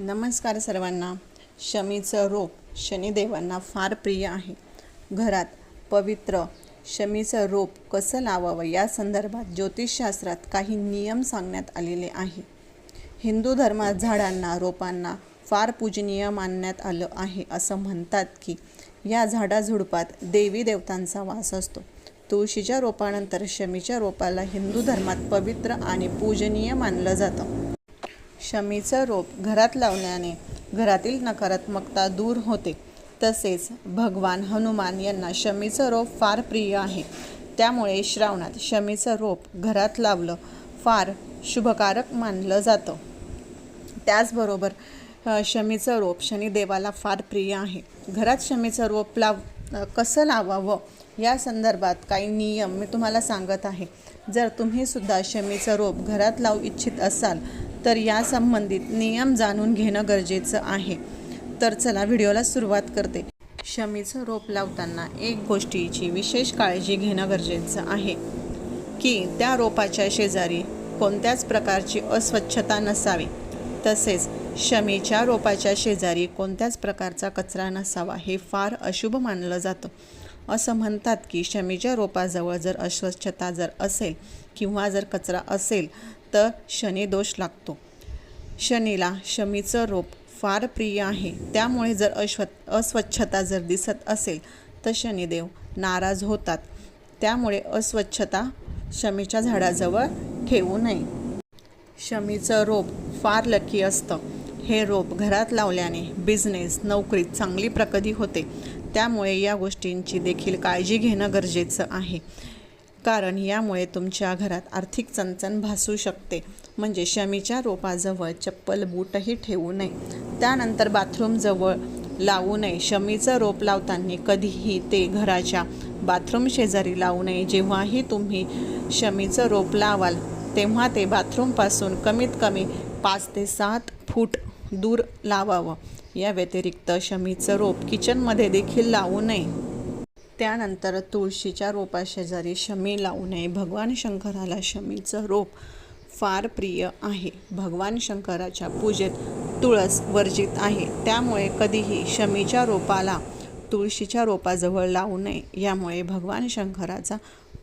नमस्कार सर्वांना. शमीचं रोप शनिदेवांना फार प्रिय आहे. घरात पवित्र शमीचं रोप कसं लावावं या संदर्भात ज्योतिषशास्त्रात काही नियम सांगण्यात आलेले आहे. हिंदू धर्मात झाडांना रोपांना फार पूजनीय मानण्यात आलं आहे असं म्हणतात की या झाडाझुडपात देवी देवतांचा वास असतो. तुळशीच्या रोपानंतर शमीच्या रोपाला हिंदू धर्मात पवित्र आणि पूजनीय मानलं जातं. शमीचं रोप घरात लावल्याने घरातील नकारात्मकता दूर होते. तसेच भगवान हनुमान यांना शमीचं रोप फार प्रिय आहे. त्यामुळे श्रावणात शमीचं रोप घरात लावलं फार शुभकारक मानलं जातं. त्याचबरोबर शमीचं रोप शनिदेवाला फार प्रिय आहे. घरात शमीचं रोप लाव कसं लावावं? या संदर्भात काही नियम मी तुम्हाला सांगत आहे. जर तुम्ही सुद्धा शमीचं रोप घरात लावू इच्छित असाल तर या संबंधित नियम जाणून घेणं गरजेचं आहे. तर चला व्हिडिओला सुरुवात करते. शमीचं रोप लावताना एक गोष्टीची विशेष काळजी घेणं गरजेचं आहे. की त्या रोपाच्या शेजारी कोणत्याच प्रकारची अस्वच्छता नसावी. तसेच शमीच्या रोपाच्या शेजारी कोणत्याच प्रकारचा कचरा नसावा हे फार अशुभ मानलं जातं. असं म्हणतात की शमीच्या रोपाजवळ जर अस्वच्छता जर असेल किंवा जर कचरा असेल तर शनिदोष लागतो. शनीला शमीचं रोप फार प्रिय आहे. त्यामुळे जर अश्व अस्वच्छता जर दिसत असेल तर शनिदेव नाराज होतात. त्यामुळे अस्वच्छता शमीच्या झाडाजवळ ठेवू नये. शमीचं रोप फार लकी असतं. हे रोप घरात लावल्याने बिझनेस नोकरीत चांगली प्रगती होते. त्यामुळे या गोष्टींची देखील काळजी घेणं गरजेचं आहे. कारण यामुळे तुमच्या घरात आर्थिक चणचण भासू शकते. म्हणजे शमीच्या रोपाजवळ चप्पल बूटही ठेवू नये. त्यानंतर बाथरूमजवळ लावू नये. शमीचं रोप लावताना कधीही ते घराच्या बाथरूम शेजारी लावू नये. जेव्हाही तुम्ही शमीचं रोप लावाल तेव्हा ते बाथरूमपासून कमीत कमी पाच ते सात फूट दूर लावावं. या व्यतिरिक्त शमीचं रोप किचनमध्ये देखील लावू नये. त्यानंतर तुळशीच्या रोपाशेजारी शमी लावू नये. भगवान शंकराला शमीचं रोप फार प्रिय आहे. भगवान शंकराच्या पूजेत तुळस वर्जित आहे. त्यामुळे कधीही शमीच्या रोपाला तुळशीच्या रोपाजवळ लावू नये. यामुळे भगवान शंकराचा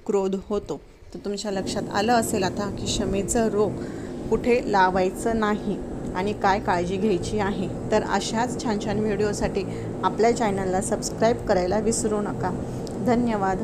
क्रोध होतो. तर तुमच्या लक्षात आलं असेल आता की शमीचं रोप कुठे लावायचं नाही आणि काय काळजी घ्यायची आहे तर अशाच छान छान व्हिडिओसाठी आपल्या चॅनलला सबस्क्राईब करायला विसरू नका. धन्यवाद.